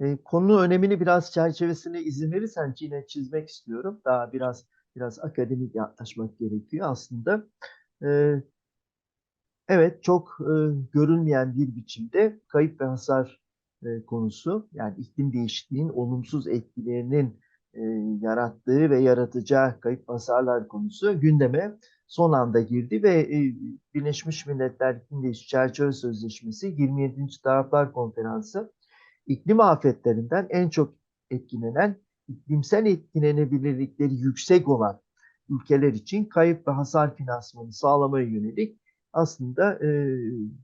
E, konunun önemini biraz çerçevesine izin verirsen yine çizmek istiyorum. Daha biraz biraz akademik yaklaşmak gerekiyor aslında. E, evet çok e, görülmeyen bir biçimde kayıp ve hasar e, konusu yani iklim değişikliğinin olumsuz etkilerinin e, yarattığı ve yaratacağı kayıp hasarlar konusu gündeme son anda girdi ve e, Birleşmiş Milletler İklim Değişikliği Çerçeve Sözleşmesi 27. Taraflar Konferansı iklim afetlerinden en çok etkilenen, iklimsel etkilenebilirlikleri yüksek olan ülkeler için kayıp ve hasar finansmanı sağlamaya yönelik aslında e,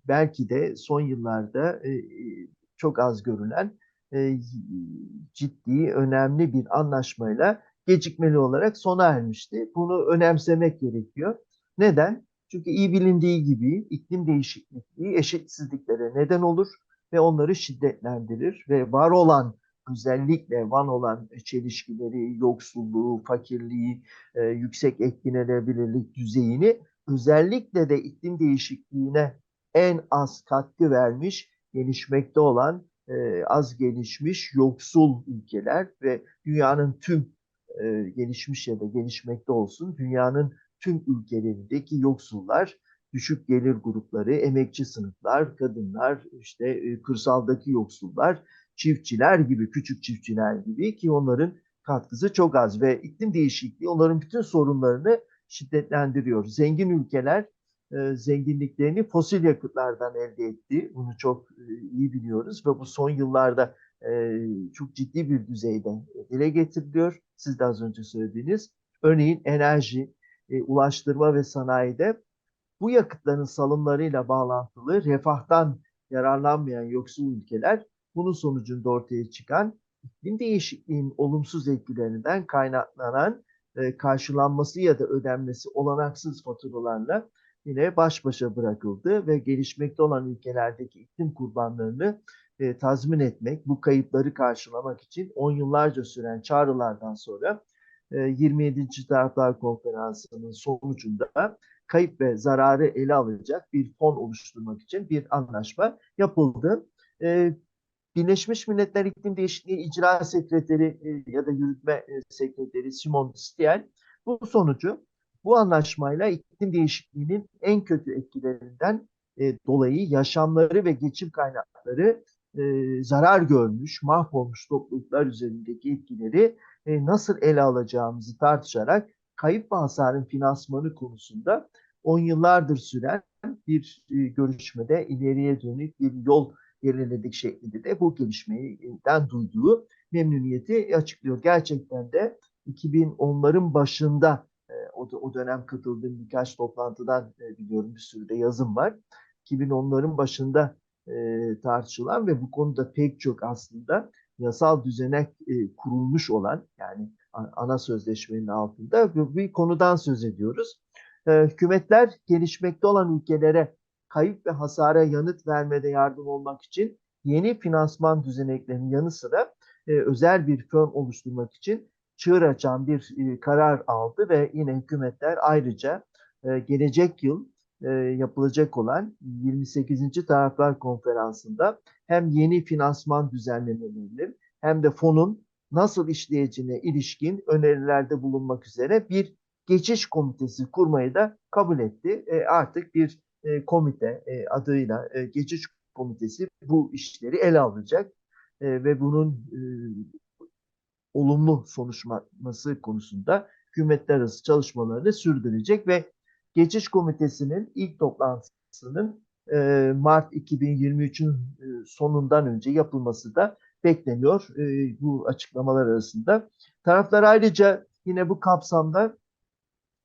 belki de son yıllarda e, çok az görülen e, ciddi, önemli bir anlaşmayla gecikmeli olarak sona ermişti. Bunu önemsemek gerekiyor. Neden? Çünkü iyi bilindiği gibi iklim değişikliği eşitsizliklere neden olur ve onları şiddetlendirir ve var olan özellikle var olan çelişkileri, yoksulluğu, fakirliği, e, yüksek etkilenebilirlik düzeyini özellikle de iklim değişikliğine en az katkı vermiş, gelişmekte olan e, az gelişmiş, yoksul ülkeler ve dünyanın tüm e, gelişmiş ya da gelişmekte olsun dünyanın tüm ülkelerindeki yoksullar düşük gelir grupları, emekçi sınıflar, kadınlar, işte e, kırsaldaki yoksullar, çiftçiler gibi, küçük çiftçiler gibi ki onların katkısı çok az ve iklim değişikliği onların bütün sorunlarını şiddetlendiriyor. Zengin ülkeler e, zenginliklerini fosil yakıtlardan elde etti. Bunu çok e, iyi biliyoruz ve bu son yıllarda çok ciddi bir düzeyde dile getiriliyor. Siz de az önce söylediğiniz. Örneğin enerji, ulaştırma ve sanayide bu yakıtların salımlarıyla bağlantılı refahtan yararlanmayan yoksul ülkeler bunun sonucunda ortaya çıkan iklim değişikliğinin olumsuz etkilerinden kaynaklanan e, karşılanması ya da ödenmesi olanaksız faturalarla yine baş başa bırakıldı ve gelişmekte olan ülkelerdeki iklim kurbanlarını e, tazmin etmek, bu kayıpları karşılamak için 10 yıllarca süren çağrılardan sonra e, 27. Taraflar Konferansı'nın sonucunda kayıp ve zararı ele alacak bir fon oluşturmak için bir anlaşma yapıldı. E, Birleşmiş Milletler İklim Değişikliği İcra Sekreteri e, ya da Yürütme e, Sekreteri Simon Stiel bu sonucu bu anlaşmayla iklim değişikliğinin en kötü etkilerinden e, dolayı yaşamları ve geçim kaynakları e, zarar görmüş, mahvolmuş topluluklar üzerindeki etkileri e, nasıl ele alacağımızı tartışarak kayıp ve hasarın finansmanı konusunda 10 yıllardır süren bir e, görüşmede ileriye dönük bir yol belirledik şeklinde de bu gelişmeden duyduğu memnuniyeti açıklıyor. Gerçekten de 2010'ların başında e, o, o dönem katıldığım birkaç toplantıdan e, biliyorum bir sürü de yazım var. 2010'ların başında tartışılan ve bu konuda pek çok aslında yasal düzenek kurulmuş olan yani ana sözleşmenin altında bir, konudan söz ediyoruz. Hükümetler gelişmekte olan ülkelere kayıp ve hasara yanıt vermede yardım olmak için yeni finansman düzeneklerinin yanı sıra özel bir fon oluşturmak için çığır açan bir karar aldı ve yine hükümetler ayrıca gelecek yıl yapılacak olan 28. Taraflar Konferansı'nda hem yeni finansman düzenlemelerinin hem de fonun nasıl işleyeceğine ilişkin önerilerde bulunmak üzere bir geçiş komitesi kurmayı da kabul etti. E, artık bir e, komite e, adıyla e, geçiş komitesi bu işleri ele alacak e, ve bunun e, olumlu sonuçlanması konusunda hükümetler arası çalışmalarını sürdürecek ve geçiş komitesinin ilk toplantısının e, Mart 2023'ün e, sonundan önce yapılması da bekleniyor e, bu açıklamalar arasında. Taraflar ayrıca yine bu kapsamda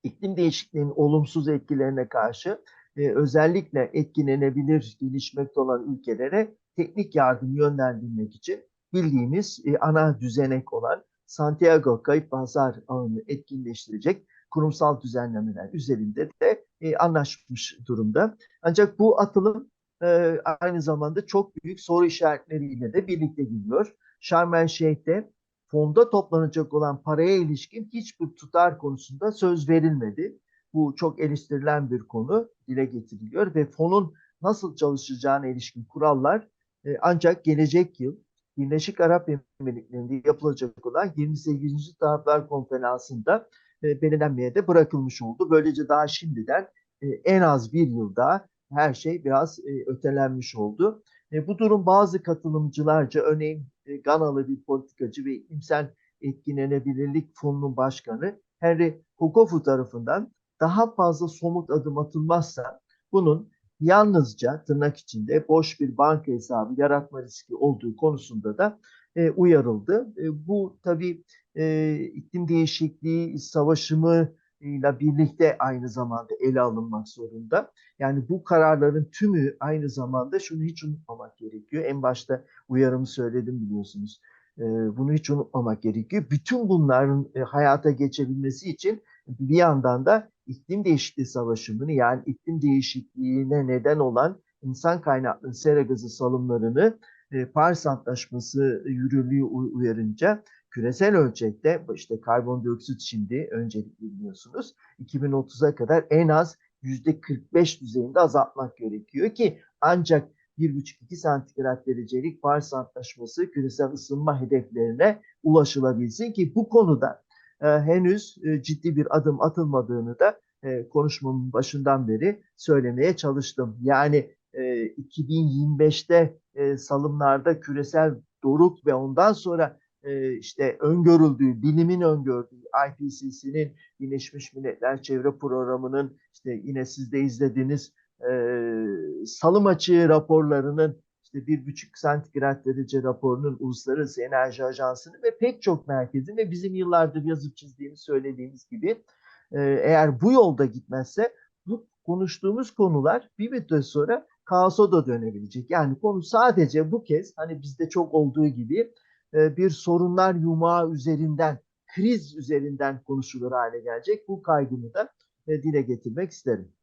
iklim değişikliğinin olumsuz etkilerine karşı e, özellikle etkilenebilir gelişmekte olan ülkelere teknik yardım yönlendirmek için bildiğimiz e, ana düzenek olan Santiago Kayıp Pazar ağını etkinleştirecek kurumsal düzenlemeler üzerinde de e, anlaşmış durumda. Ancak bu atılım e, aynı zamanda çok büyük soru işaretleriyle de birlikte gidiyor. Sharm el Şeyh'te fonda toplanacak olan paraya ilişkin hiçbir tutar konusunda söz verilmedi. Bu çok eleştirilen bir konu dile getiriliyor ve fonun nasıl çalışacağına ilişkin kurallar e, ancak gelecek yıl Birleşik Arap Emirlikleri'nde yapılacak olan 28. Taraflar Konferansı'nda e, belirlenmeye de bırakılmış oldu. Böylece daha şimdiden e, en az bir yıl daha her şey biraz e, ötelenmiş oldu. E, bu durum bazı katılımcılarca örneğin e, Ganalı bir politikacı ve iklimsel etkilenebilirlik fonunun başkanı Henry Hukofu tarafından daha fazla somut adım atılmazsa bunun yalnızca tırnak içinde boş bir banka hesabı yaratma riski olduğu konusunda da e, uyarıldı. E, bu tabii e, iklim değişikliği savaşımı ile birlikte aynı zamanda ele alınmak zorunda. Yani bu kararların tümü aynı zamanda şunu hiç unutmamak gerekiyor. En başta uyarımı söyledim biliyorsunuz. E, bunu hiç unutmamak gerekiyor. Bütün bunların e, hayata geçebilmesi için bir yandan da iklim değişikliği savaşımını yani iklim değişikliğine neden olan insan kaynaklı sera gazı salımlarını e, Paris Antlaşması yürürlüğü uyarınca küresel ölçekte işte karbondioksit şimdi öncelikli biliyorsunuz 2030'a kadar en az %45 düzeyinde azaltmak gerekiyor ki ancak 1,5-2 santigrat derecelik Paris Antlaşması küresel ısınma hedeflerine ulaşılabilsin ki bu konuda e, henüz e, ciddi bir adım atılmadığını da e, konuşmamın başından beri söylemeye çalıştım. Yani e, 2025'te e, salımlarda küresel doruk ve ondan sonra işte öngörüldüğü, bilimin öngördüğü IPCC'nin Birleşmiş Milletler Çevre Programı'nın işte yine siz de izlediğiniz e, salım açığı raporlarının işte bir buçuk santigrat derece raporunun Uluslararası Enerji Ajansı'nın ve pek çok merkezin ve bizim yıllardır yazıp çizdiğimiz söylediğimiz gibi e, eğer bu yolda gitmezse bu konuştuğumuz konular bir müddet sonra kaosa da dönebilecek. Yani konu sadece bu kez hani bizde çok olduğu gibi e, bir sorunlar yumağı üzerinden, kriz üzerinden konuşulur hale gelecek. Bu kaygımı da e, dile getirmek isterim.